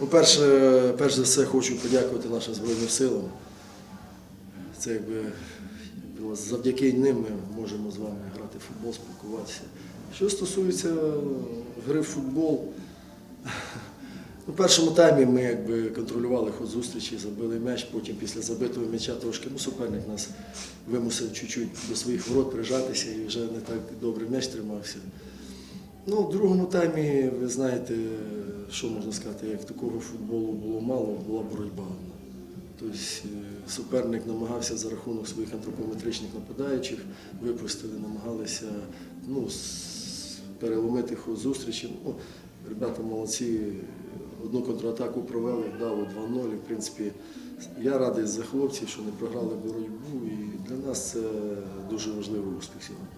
Ну, перше, перш за все хочу подякувати нашим Збройним силам. Це якби якби завдяки ним ми можемо з вами грати в футбол, спілкуватися. Що стосується е, гри в футбол, у першому таймі ми якби контролювали ход зустрічі, забили м'яч, потім після забитого м'яча трошки ну, суперник нас вимусив чуть-чуть до своїх ворот прижатися і вже не так добре м'яч тримався. Ну, в другому таймі, ви знаєте, що можна сказати, як такого футболу було мало, була боротьба. Тобто е, суперник намагався за рахунок своїх антропометричних нападаючих, випустили, намагалися ну, переломити ход зустрічі. Ну, ребята молодці, одну контратаку провели, вдало 2-0. І, в принципі, я радий за хлопців, що не програли боротьбу. І для нас це дуже важливий успіх сьогодні.